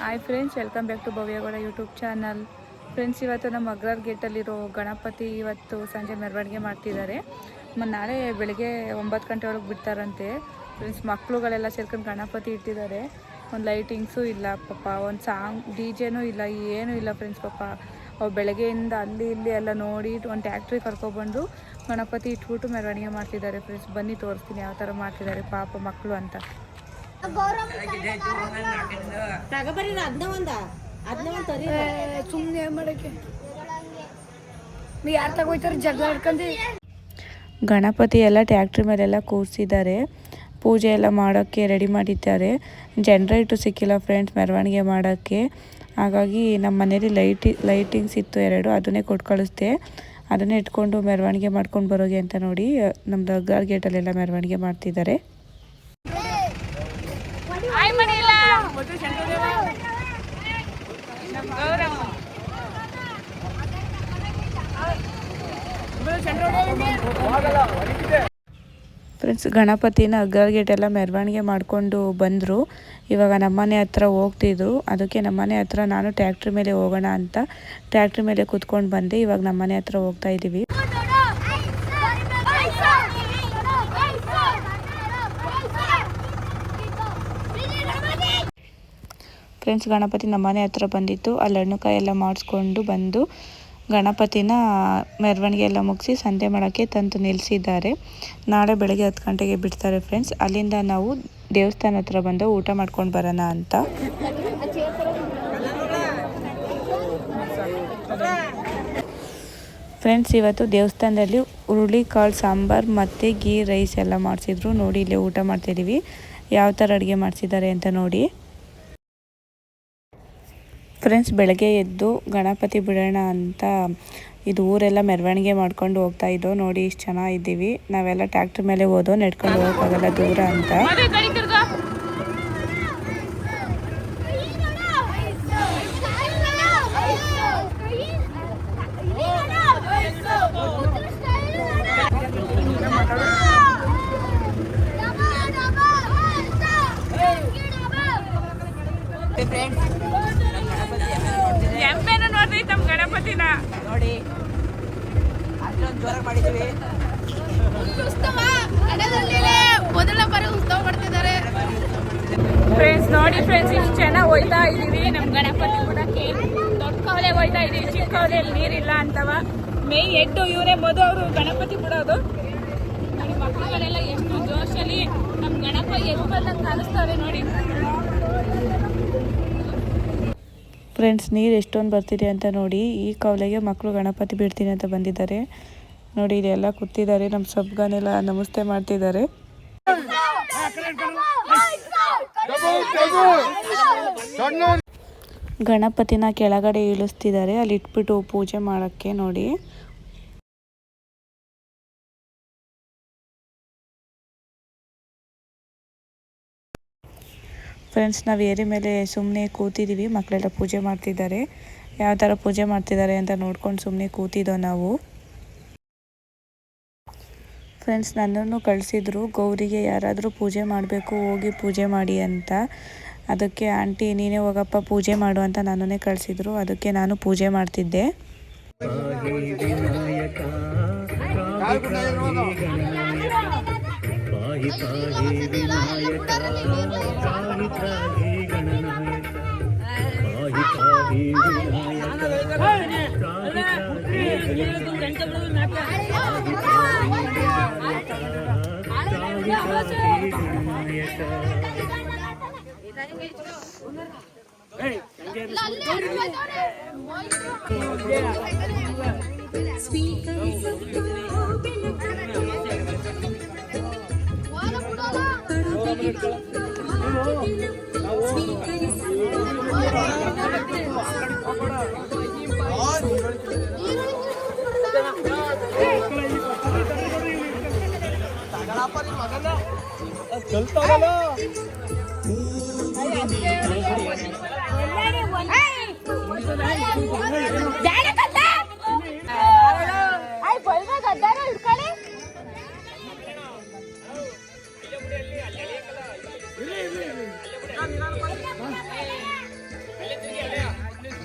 Hi friends welcome back to Bhavyagowda YouTube channel friends ಇವತ್ತು ನಮ್ಮ ಅಗ್ರಾರ್ ಗೇಟಲ್ಲಿರೋ ಗಣಪತಿ ಇವತ್ತು ಸಂಜೆ ಮೆರವಣಿಗೆ ಮಾಡ್ತಿದ್ದಾರೆ. ಮತ್ತು ನಾಳೆ ಬೆಳಗ್ಗೆ ಒಂಬತ್ತು ಗಂಟೆ ಒಳಗೆ ಬಿಡ್ತಾರಂತೆ. ಫ್ರೆಂಡ್ಸ್ ಮಕ್ಕಳುಗಳೆಲ್ಲ ಸೇರ್ಕೊಂಡು ಗಣಪತಿ ಇಟ್ಟಿದ್ದಾರೆ. ಒಂದು ಲೈಟಿಂಗ್ಸು ಇಲ್ಲ, ಪಾಪ. ಒಂದು ಸಾಂಗ್ ಡಿ ಜೆನೂ ಇಲ್ಲ, ಏನೂ ಇಲ್ಲ ಫ್ರೆಂಡ್ಸ್ ಪಾಪ. ಅವ್ರು ಬೆಳಗ್ಗೆಯಿಂದ ಅಲ್ಲಿ ಇಲ್ಲಿ ಎಲ್ಲ ನೋಡಿ ಒಂದು ಟ್ಯಾಕ್ಟ್ರಿ ಕರ್ಕೊಬಂದು ಗಣಪತಿ ಇಟ್ಬಿಟ್ಟು ಮೆರವಣಿಗೆ ಮಾಡ್ತಿದ್ದಾರೆ ಫ್ರೆಂಡ್ಸ್ ಬನ್ನಿ ತೋರಿಸ್ತೀನಿ ಯಾವ ಥರ ಮಾಡ್ತಿದ್ದಾರೆ ಪಾಪ ಮಕ್ಕಳು ಅಂತ. ಗಣಪತಿ ಎಲ್ಲ ಟ್ಯಾಕ್ಟ್ರಿ ಮೇಲೆಲ್ಲ ಕೂರಿಸಿದ್ದಾರೆ. ಪೂಜೆ ಎಲ್ಲ ಮಾಡೋಕ್ಕೆ ರೆಡಿ ಮಾಡಿದ್ದಾರೆ. ಜನ್ರೇಟು ಸಿಕ್ಕಿಲ್ಲ ಫ್ರೆಂಡ್ಸ್ ಮೆರವಣಿಗೆ ಮಾಡೋಕ್ಕೆ. ಹಾಗಾಗಿ ನಮ್ಮ ಮನೇಲಿ ಲೈಟಿ ಲೈಟಿಂಗ್ಸ್ ಇತ್ತು ಎರಡು, ಅದನ್ನೇ ಕೊಟ್ಟು ಕಳಿಸ್ದೆ. ಅದನ್ನೇ ಇಟ್ಕೊಂಡು ಮೆರವಣಿಗೆ ಮಾಡ್ಕೊಂಡು ಬರೋಗೆ ಅಂತ ನೋಡಿ ನಮ್ಮ ದರ್ಗಾರ್ ಗೇಟಲ್ಲೆಲ್ಲ ಮೆರವಣಿಗೆ ಮಾಡ್ತಿದ್ದಾರೆ. ಫ್ರೆಂಡ್ಸ್ ಗಣಪತಿನ ಅಗ್ಗಾರ್ ಗೇಟ್ ಎಲ್ಲ ಮೆರವಣಿಗೆ ಮಾಡಿಕೊಂಡು ಬಂದರು. ಇವಾಗ ನಮ್ಮನೆ ಹತ್ರ ಹೋಗ್ತಿದ್ರು. ಅದಕ್ಕೆ ನಮ್ಮನೆ ಹತ್ರ ನಾನು ಟ್ಯಾಕ್ಟ್ರಿ ಮೇಲೆ ಹೋಗೋಣ ಅಂತ ಟ್ಯಾಕ್ಟ್ರಿ ಮೇಲೆ ಕೂತ್ಕೊಂಡು ಬಂದೆ. ಇವಾಗ ನಮ್ಮನೆ ಹತ್ರ ಹೋಗ್ತಾ ಇದ್ದೀವಿ ಫ್ರೆಂಡ್ಸ್ ಗಣಪತಿ ನಮ್ಮ ಮನೆ ಹತ್ರ ಬಂದಿತ್ತು. ಅಲ್ಲಿ ಹಣ್ಣುಕಾಯಿ ಎಲ್ಲ ಮಾಡಿಸ್ಕೊಂಡು ಬಂದು ಗಣಪತಿನ ಮೆರವಣಿಗೆ ಎಲ್ಲ ಮುಗಿಸಿ ಸಂತೆ ಮಾಡೋಕ್ಕೆ ತಂದು ನಿಲ್ಲಿಸಿದ್ದಾರೆ. ನಾಳೆ ಬೆಳಗ್ಗೆ ಹತ್ತು ಗಂಟೆಗೆ ಬಿಡ್ತಾರೆ ಫ್ರೆಂಡ್ಸ್ ಅಲ್ಲಿಂದ ನಾವು ದೇವಸ್ಥಾನ ಹತ್ರ ಬಂದು ಊಟ ಮಾಡ್ಕೊಂಡು ಬರೋಣ ಅಂತ. ಫ್ರೆಂಡ್ಸ್ ಇವತ್ತು ದೇವಸ್ಥಾನದಲ್ಲಿ ಹುರುಳಿ ಕಾಳು ಸಾಂಬಾರು ಮತ್ತು ಗೀ ರೈಸ್ ಎಲ್ಲ ಮಾಡಿಸಿದ್ರು. ನೋಡಿ, ಇಲ್ಲೇ ಊಟ ಮಾಡ್ತಿದ್ದೀವಿ. ಯಾವ ಥರ ಅಡುಗೆ ಮಾಡಿಸಿದ್ದಾರೆ ಅಂತ ನೋಡಿ. ಫ್ರೆಂಡ್ಸ್ ಬೆಳಗ್ಗೆ ಎದ್ದು ಗಣಪತಿ ಬಿಡೋಣ ಅಂತ ಇದು ಊರೆಲ್ಲ ಮೆರವಣಿಗೆ ಮಾಡ್ಕೊಂಡು ಹೋಗ್ತಾ ಇದ್ದೋ ನೋಡಿ ಇಷ್ಟು ಚೆನ್ನಾಗಿದ್ದೀವಿ. ನಾವೆಲ್ಲ ಟ್ಯಾಕ್ಟ್ರ್ ಮೇಲೆ ಹೋದೋ ನೆಡ್ಕೊಂಡು ಹೋಗೋಕ್ಕಾಗಲ್ಲ ದೂರ ಅಂತ. ಎಂಪೇನು ನೋಡ್ರಿ ತಮ್ಮ ಗಣಪತಿನ. ನೋಡಿ. ಅಷ್ಟೊಂದು ಜೋರಾಗಿ ಮಾಡಿದ್ವಿ. ಮೊದಲ ಬಾರಿ ಉತ್ಸವ ಮಾಡ್ತಿದ್ದಾರೆ. ಫ್ರೆಂಡ್ಸ್ ನೋಡಿ ಫ್ರೆಂಡ್ಸ್ ಇಷ್ಟು ಚೆನ್ನಾಗಿ ಹೋಯ್ತಾ ಇದೀವಿ ನಮ್ಮ ಗಣಪತಿ ಬಿಡಕ್ಕೆ ದೊಡ್ಡ ಕವಲೆ ಹೋಯ್ತಾ ಇದೀವಿ ಚಿಕ್ಕ ಕವಲೆಯಲ್ಲಿ ನೀರಿಲ್ಲ ಅಂತವ. ಮೇ ಎಡ್ಡು ಇವರೇ ಮೊದಲು ಅವರು ಗಣಪತಿ ಬಿಡೋದು. ಮಕ್ಕಳುಗಳೆಲ್ಲ ಎಷ್ಟು ಜೋಶಲ್ಲಿ ನಮ್ಮ ಗಣಪ ಎದ್ದು ಬಂದಂಗೆ ಕಾಣಿಸ್ತಾರೆ ನೋಡಿ. ಫ್ರೆಂಡ್ಸ್ ನೀರು ಎಷ್ಟೊಂದು ಬರ್ತಿದೆ ಅಂತ ನೋಡಿ, ಈ ಕವಲೆಗೆ ಮಕ್ಕಳು ಗಣಪತಿ ಬಿಡ್ತೀನಿ ಅಂತ ಬಂದಿದ್ದಾರೆ. ನೋಡಿ ಇದೆಲ್ಲ ಕೂತಿದ್ದಾರೆ ನಮ್ಮ ಸಬ್ಗಾನೆಲ್ಲ ನಮಸ್ತೆ ಮಾಡ್ತಿದ್ದಾರೆ. ಗಣಪತಿನ ಕೆಳಗಡೆ ಇಳಿಸ್ತಿದ್ದಾರೆ, ಅಲ್ಲಿ ಇಟ್ಬಿಟ್ಟು ಪೂಜೆ ಮಾಡೋಕ್ಕೆ ನೋಡಿ. ಫ್ರೆಂಡ್ಸ್ ನಾವು ಏರಿ ಮೇಲೆ ಸುಮ್ಮನೆ ಕೂತಿದ್ದೀವಿ ಮಕ್ಕಳೆಲ್ಲ ಪೂಜೆ ಮಾಡ್ತಿದ್ದಾರೆ ಯಾವ ಥರ ಪೂಜೆ ಮಾಡ್ತಿದ್ದಾರೆ ಅಂತ ನೋಡ್ಕೊಂಡು ಸುಮ್ಮನೆ ಕೂತಿದ್ದೋ ನಾವು ಫ್ರೆಂಡ್ಸ್ ನನ್ನನ್ನು ಕಳಿಸಿದ್ರು ಗೌರಿಗೆ ಯಾರಾದರೂ ಪೂಜೆ ಮಾಡಬೇಕು ಹೋಗಿ ಪೂಜೆ ಮಾಡಿ ಅಂತ ಅದಕ್ಕೆ ಆಂಟಿ ನೀನೇ ಹೋಗಪ್ಪ ಪೂಜೆ ಮಾಡು ಅಂತ ನನ್ನನ್ನೇ ಕಳಿಸಿದ್ರು ಅದಕ್ಕೆ ನಾನು ಪೂಜೆ ಮಾಡ್ತಿದ್ದೆ त्राहि त्राहि विनायक। त्राहि त्राहि गणनायक त्राहि त्राहि विनायक त्राहि त्राहि गणनायक त्राहि त्राहि विनायक त्राहि त्राहि Gananayak Hey, Speakers of the open चलता वाला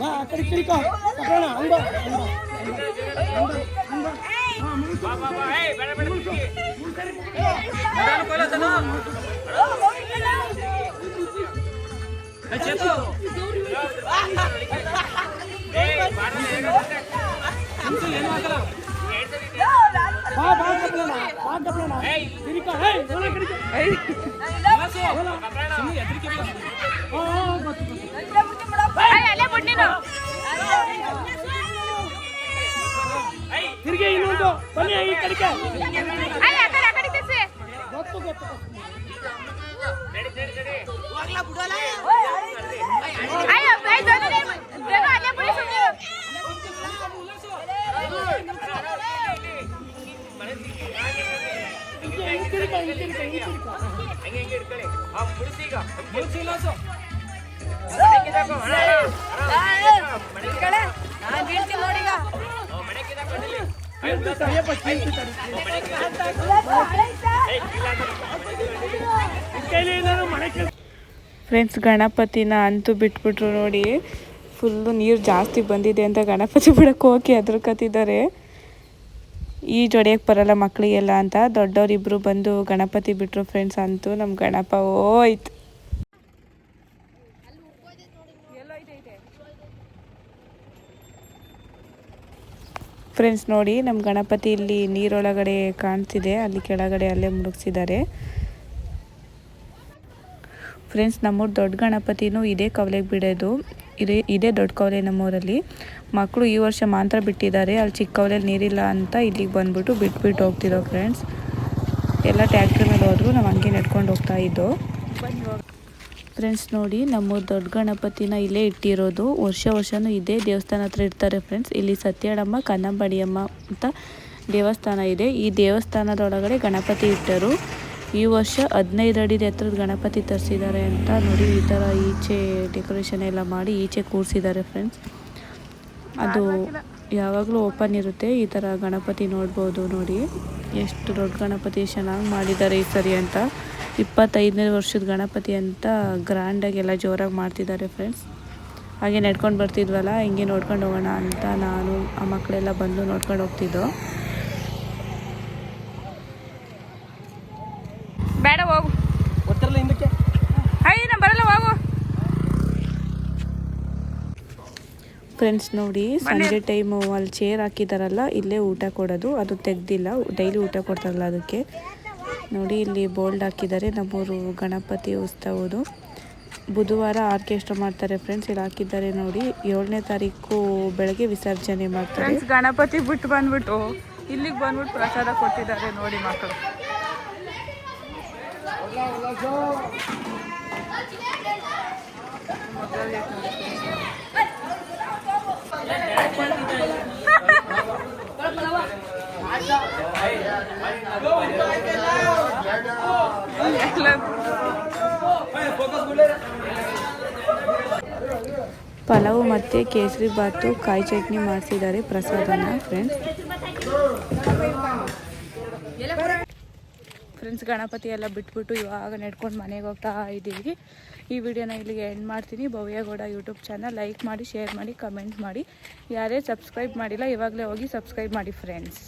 ಕಪ್ಪಣ ಹಂಗ ಹಂಗ ಹಂಗ ಹಾ ಮುಗಿಸು ಬಾ ಬನ್ನಿ ಈ ಕಡೆಗೆ ಗೊತ್ತು ಗೊತ್ತು ಹಿಂಗೆ ಹಿಂಗೆ ತಿರ್ಗ, ಫ್ರೆಂಡ್ಸ್ ಗಣಪತಿನ ಅಂತೂ ಬಿಟ್ಬಿಟ್ರು ನೋಡಿ. ಫುಲ್ಲು ನೀರು ಜಾಸ್ತಿ ಬಂದಿದೆ ಅಂತ ಗಣಪತಿ ಬಿಡಕ್ಕೆ ಹೋಗಿ ಹೆದರ್ಕತ್ತಿದ್ದಾರೆ. ಈ ಜೊಡೆಯಕ್ಕೆ ಬರಲ್ಲ ಮಕ್ಕಳಿಗೆಲ್ಲ ಅಂತ. ದೊಡ್ಡವರಿಬ್ಬರು ಬಂದು ಗಣಪತಿ ಬಿಟ್ಟರು ಫ್ರೆಂಡ್ಸ್ ಅಂತೂ. ನಮ್ಮ ಗಣಪ ಹೋಯ್ತು. ಫ್ರೆಂಡ್ಸ್ ನೋಡಿ ನಮ್ಮ ಗಣಪತಿ ಇಲ್ಲಿ ನೀರೊಳಗಡೆ ಕಾಣ್ತಿದೆ. ಅಲ್ಲಿ ಕೆಳಗಡೆ ಅಲ್ಲೇ ಮುಳುಗಿಸಿದ್ದಾರೆ. ಫ್ರೆಂಡ್ಸ್ ನಮ್ಮೂರು ದೊಡ್ಡ ಗಣಪತಿನೂ ಇದೇ ಕವಲೆಗೆ ಬಿಡೋದು. ಇದೇ ಇದೇ ದೊಡ್ಡ ಕವಲೆ ನಮ್ಮೂರಲ್ಲಿ. ಮಕ್ಕಳು ಈ ವರ್ಷ ಮಾತ್ರ ಬಿಟ್ಟಿದ್ದಾರೆ. ಅಲ್ಲಿ ಚಿಕ್ಕ ಕವಲೆಯಲ್ಲಿ ನೀರಿಲ್ಲ ಅಂತ ಇಲ್ಲಿಗೆ ಬಂದ್ಬಿಟ್ಟು ಬಿಟ್ಬಿಟ್ಟು ಹೋಗ್ತಿದ್ದೋ ಫ್ರೆಂಡ್ಸ್ ಎಲ್ಲ ಟ್ಯಾಕ್ಟ್ರಿ ಮೇಲೆ ಹೋದ್ರು, ನಾವು ಹಂಗೆ ನಡ್ಕೊಂಡು ಹೋಗ್ತಾ ಇದ್ದೋ. ಫ್ರೆಂಡ್ಸ್ ನೋಡಿ, ನಮ್ಮ ದೊಡ್ಡ ಗಣಪತಿನ ಇಲ್ಲೇ ಇಟ್ಟಿರೋದು. ವರ್ಷ ವರ್ಷನೂ ಇದೇ ದೇವಸ್ಥಾನ ಹತ್ರ ಇರ್ತಾರೆ ಫ್ರೆಂಡ್ಸ್ ಇಲ್ಲಿ ಸತ್ಯಡಮ್ಮ, ಕನ್ನಂಬಡಿಯಮ್ಮ ಅಂತ ದೇವಸ್ಥಾನ ಇದೆ. ಈ ದೇವಸ್ಥಾನದೊಳಗಡೆ ಗಣಪತಿ ಇಟ್ಟರು. ಈ ವರ್ಷ ಹದಿನೈದು ಅಡಿ ಎತ್ತರದ ಗಣಪತಿ ತರಿಸಿದ್ದಾರೆ ಅಂತ ನೋಡಿ, ಈ ಥರ ಈಚೆ ಡೆಕೋರೇಷನ್ ಎಲ್ಲ ಮಾಡಿ ಈಚೆ ಕೂರಿಸಿದ್ದಾರೆ ಫ್ರೆಂಡ್ಸ್ ಅದು ಯಾವಾಗಲೂ ಓಪನ್ ಇರುತ್ತೆ. ಈ ಥರ ಗಣಪತಿ ನೋಡ್ಬೋದು ನೋಡಿ. ಎಷ್ಟು ದೊಡ್ಡ ಗಣಪತಿ ಚೆನ್ನಾಗಿ ಮಾಡಿದ್ದಾರೆ ಈ ಸರಿ ಅಂತ. ಇಪ್ಪತ್ತೈದನೇ ವರ್ಷದ ಗಣಪತಿ ಅಂತ ಗ್ರ್ಯಾಂಡಾಗಿ ಎಲ್ಲ ಜೋರಾಗಿ ಮಾಡ್ತಿದ್ದಾರೆ ಫ್ರೆಂಡ್ಸ್. ಹಾಗೆ ನಡ್ಕೊಂಡು ಬರ್ತಿದ್ವಲ್ಲ, ಹಿಂಗೆ ನೋಡ್ಕೊಂಡು ಹೋಗೋಣ ಅಂತ ನಾನು ಆ ಮಕ್ಕಳೆಲ್ಲ ಬಂದು ನೋಡ್ಕೊಂಡು ಹೋಗ್ತಿದ್ದೋ ಬೇಡ ಹೋಗು ಗೊತ್ತಿರಲ್ಲ ಹಿಂದಕ್ಕೆ ನಾ ಬರಲ್ಲ ಹೋಗು ಫ್ರೆಂಡ್ಸ್ ನೋಡಿ ಸಂಜೆ ಟೈಮು ಅಲ್ಲಿ ಚೇರ್ ಹಾಕಿದಾರಲ್ಲ ಇಲ್ಲೇ ಊಟ ಕೊಡೋದು. ಅದು ತೆಗ್ದಿಲ್ಲ ಡೈಲಿ ಊಟ ಕೊಡ್ತಾರಲ್ಲ ಅದಕ್ಕೆ. ನೋಡಿ ಇಲ್ಲಿ ಬೋಲ್ಡ್ ಹಾಕಿದ್ದಾರೆ ನಮ್ಮೂರು ಗಣಪತಿ ಉತ್ಸವದು. ಬುಧವಾರ ಆರ್ಕೆಸ್ಟ್ರಾ ಮಾಡ್ತಾರೆ ಫ್ರೆಂಡ್ಸ್ ಇಲ್ಲಿ ಹಾಕಿದ್ದಾರೆ ನೋಡಿ. ಏಳನೇ ತಾರೀಕು ಬೆಳಗ್ಗೆ ವಿಸರ್ಜನೆ ಮಾಡ್ತಾರೆ. ಗಣಪತಿ ಬಿಟ್ಟು ಬಂದ್ಬಿಟ್ಟು ಇಲ್ಲಿಗೆ ಬಂದ್ಬಿಟ್ಟು ಪ್ರಸಾದ ಕೊಟ್ಟಿದ್ದಾರೆ ನೋಡಿ ಮಕ್ಕಳು. ಪಲಾವು ಮತ್ತು ಕೇಸರಿ ಬಾತು ಕಾಯಿ ಚಟ್ನಿ ಮಾಡಿಸಿದ್ದಾರೆ ಪ್ರಸಾದನ ಫ್ರೆಂಡ್ಸ್ ಫ್ರೆಂಡ್ಸ್ ಗಣಪತಿ ಎಲ್ಲ ಬಿಟ್ಬಿಟ್ಟು ಇವಾಗ ನೆಡ್ಕೊಂಡು ಮನೆಗೆ ಹೋಗ್ತಾ ಇದ್ದೀವಿ. ಈ ವಿಡಿಯೋನ ಇಲ್ಲಿಗೆ ಎಂಡ್ ಮಾಡ್ತೀನಿ. ಭವ್ಯಗೌಡ ಯೂಟ್ಯೂಬ್ ಚಾನಲ್ ಲೈಕ್ ಮಾಡಿ ಶೇರ್ ಮಾಡಿ ಕಮೆಂಟ್ ಮಾಡಿ. ಯಾರೇ ಸಬ್ಸ್ಕ್ರೈಬ್ ಮಾಡಿಲ್ಲ, ಇವಾಗಲೇ ಹೋಗಿ ಸಬ್ಸ್ಕ್ರೈಬ್ ಮಾಡಿ ಫ್ರೆಂಡ್ಸ್